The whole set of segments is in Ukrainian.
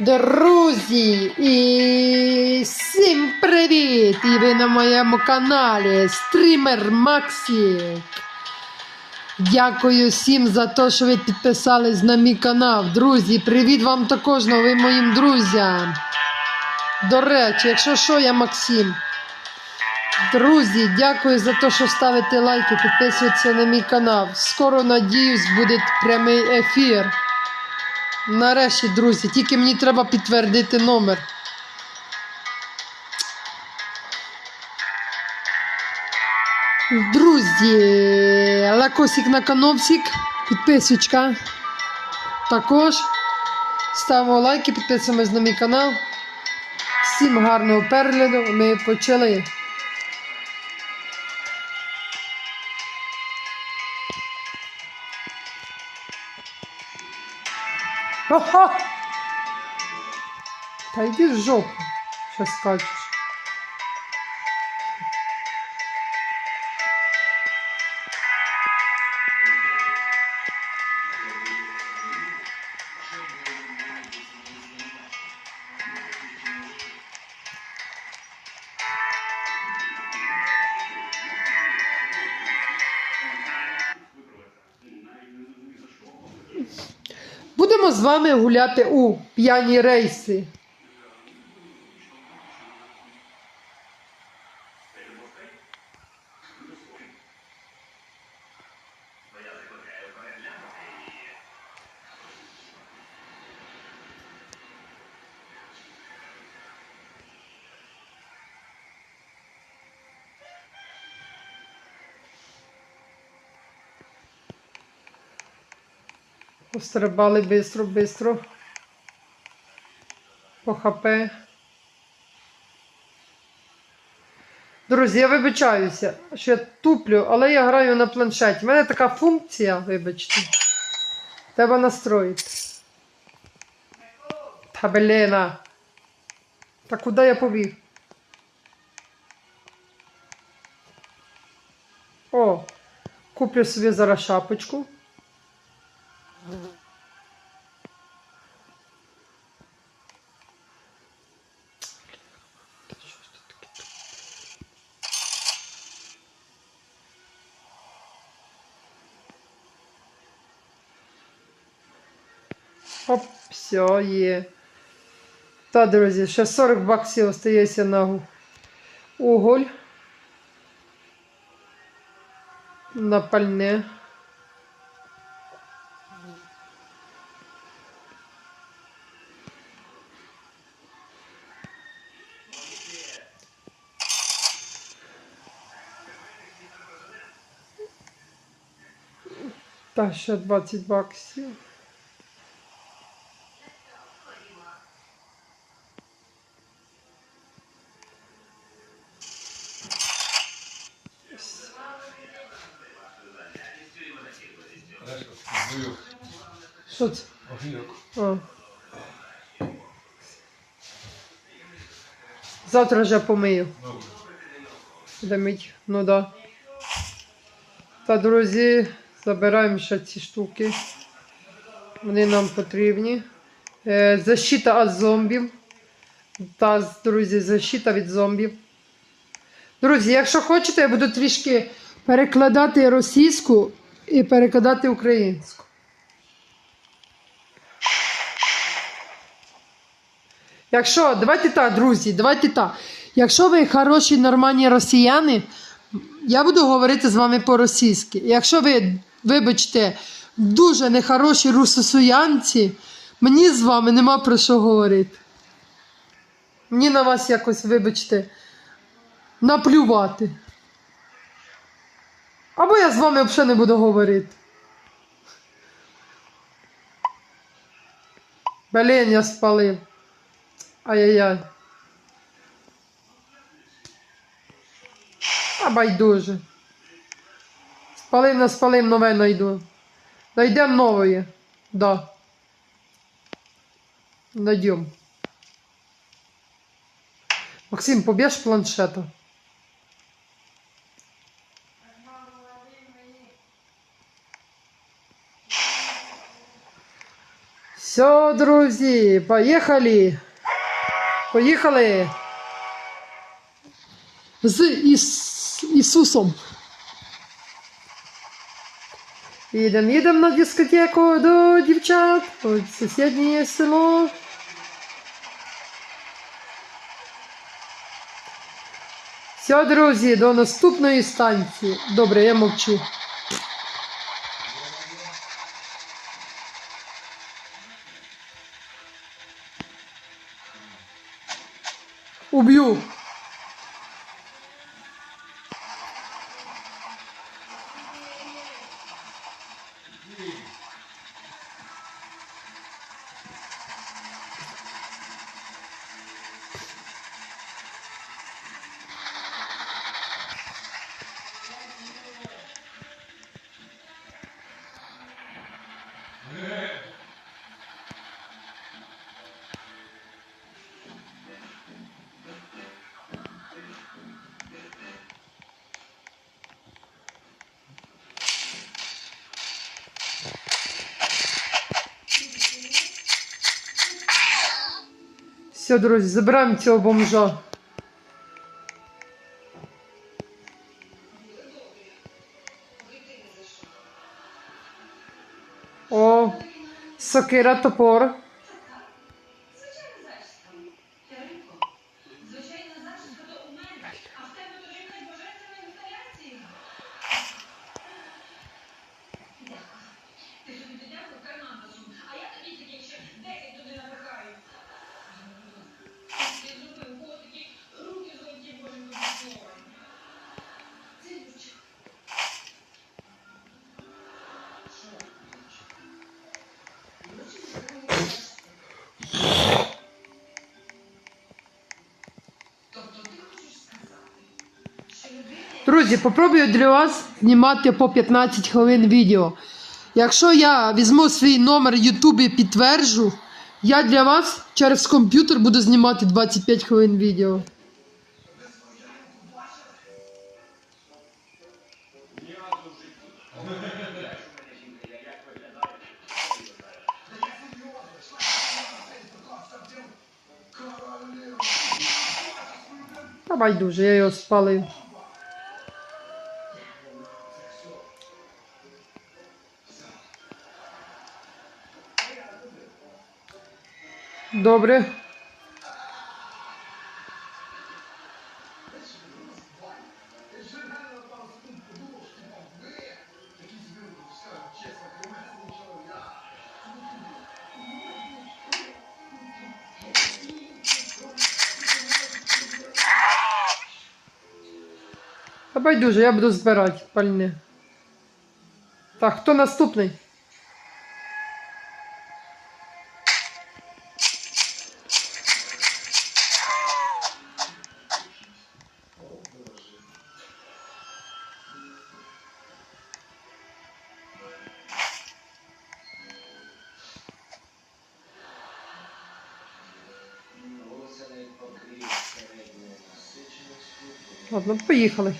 Друзі, і всім привіт! І ви на моєму каналі Стрімер Максик. Дякую всім за те, що ви підписались на мій канал. Друзі, привіт вам також новим моїм друзям. До речі, якщо що, я Максим. Друзі, дякую за те, що ставите лайки, підписуєтеся на мій канал. Скоро, надіюсь, буде прямий ефір. Нарешті, друзі, тільки мені треба підтвердити номер. Друзі, лакосик на канопсик, підписочка. Також ставимо лайки, підписуємось на мій канал. Всім гарного перегляду. Ми почали. Ага! Та йди в жопу, що скачеш. Будемо з вами гуляти у п'яні рейси. Пострибали бистро, бистро. По ХП. Друзі, я вибачаюся, що я туплю, але я граю на планшеті. У мене така функція, вибачте. Треба настроїти. Та бліна. Та куди я побіг? О, куплю собі зараз шапочку. Все, є. Та, друзі, ще 40 баксів остається на уголь. На пальне. Та ще 20 баксів. Що це? Огірок. Завтра вже помию. Мить. Ну да. Та, друзі, забираємо ще ці штуки. Вони нам потрібні. Е, защита від зомбів. Та, друзі, защита від зомбів. Друзі, якщо хочете, я буду трішки перекладати російську і перекладати українську. Якщо, давайте так, друзі, давайте так. Якщо ви хороші, нормальні росіяни, я буду говорити з вами по-російськи. Якщо ви, вибачте, дуже нехороші русосуянці, мені з вами нема про що говорити. Мені на вас якось, вибачте, наплювати. Або я з вами взагалі не буду говорити. Блін, я спалив. Ай-яй-яй. А байдуже. Спалив на спалив нове найду. Найдем новое. Да. Найдем. Максим, поб'єш планшета? Все, друзі, поїхали. Поїхали. З Іс... Ісусом. Їдемо, їдемо на дискотеку до дівчат. От сусіднє село. Все, друзі, до наступної станції. Добре, я мовчу. o Biu Все, друзі, забираємо цього бомжа. О, сокира топор. Друзі, попробую для вас знімати по 15 хвилин відео. Якщо я візьму свій номер YouTube і підтверджу, я для вас через комп'ютер буду знімати 25 хвилин відео. Та байдуже, я його спалив. Добре. Байдуже, я буду збирати пальне. Так, хто наступний? Ладно, поїхали.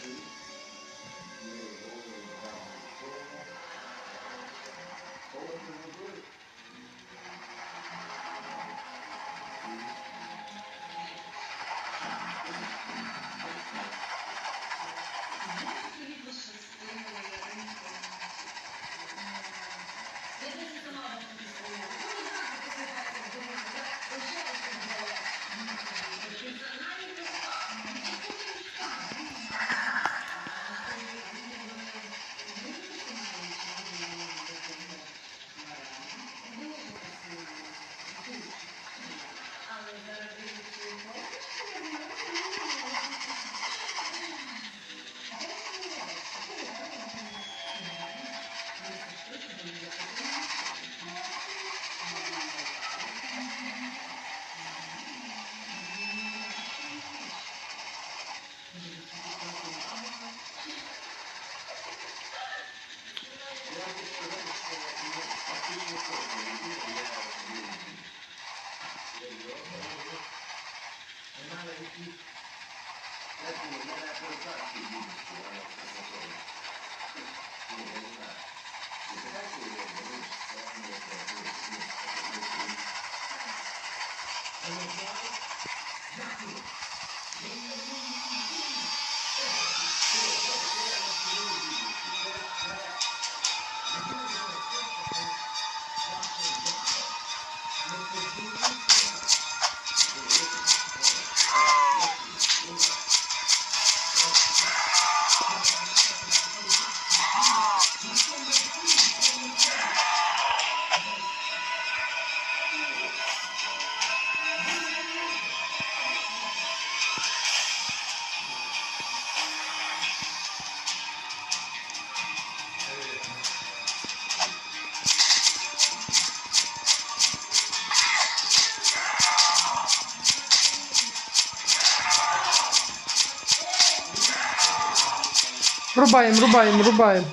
Рубаємо, рубаємо, рубаємо.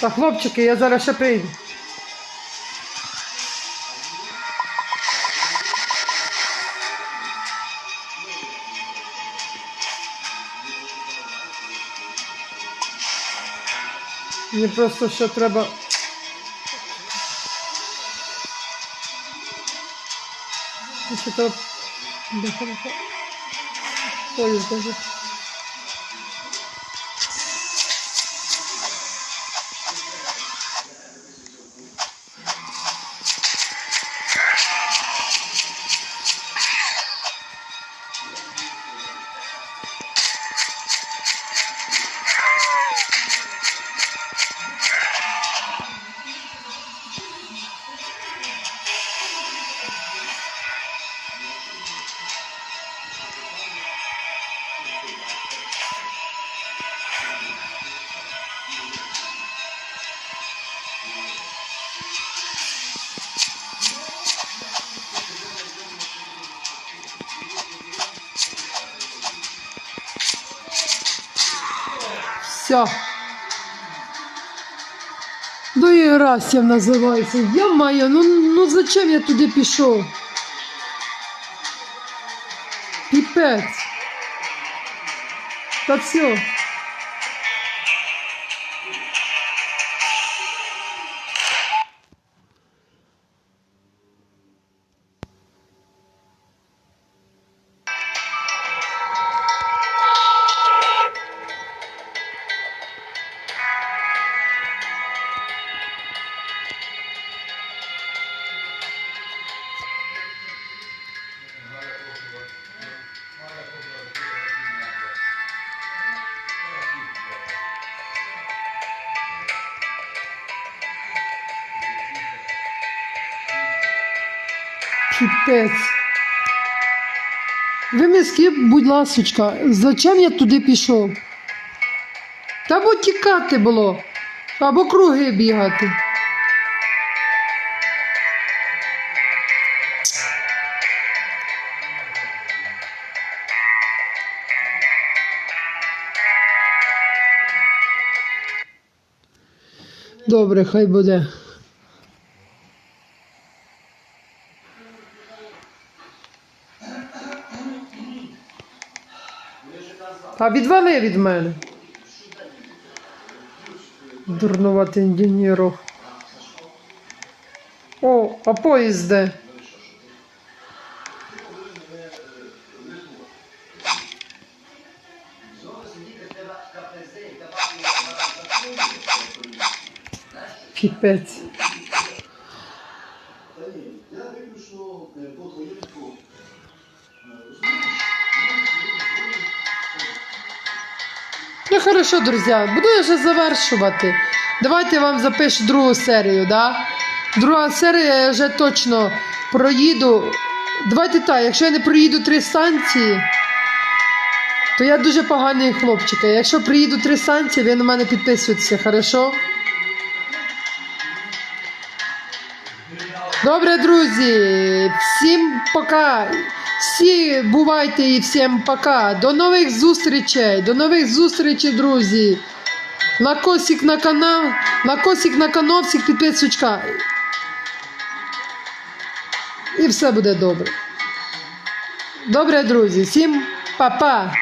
Та хлопчики, я зараз ще прийду. Мені просто ще треба. Ще треба. Ой, даже. Все. Ну і називається. Я маю, ну, ну зачем я туди пішов? Піпець. Та все. Піпець. Ви мені скажіть, будь ласочка, зачем я туди пішов? Та або тікати було, або круги бігати. Добре, хай буде. Та відвали від мене. Дурнуватий інженеров. О, а поїзд де? Ну хорошо, друзі, буду я вже завершувати. Давайте я вам запишу другу серію, да? Друга серія я вже точно проїду. Давайте так, якщо я не проїду три станції, то я дуже поганий хлопчик. Якщо приїду три станції, ви на мене підписуєтеся, хорошо? Добре, друзі, всім пока. Всі бувайте і всім пока. До нових зустрічей. До нових зустрічей, друзі. Лакосик на канал, лакосик на кановсик, підписочка. І все буде добре. Добре, друзі, всім па-па.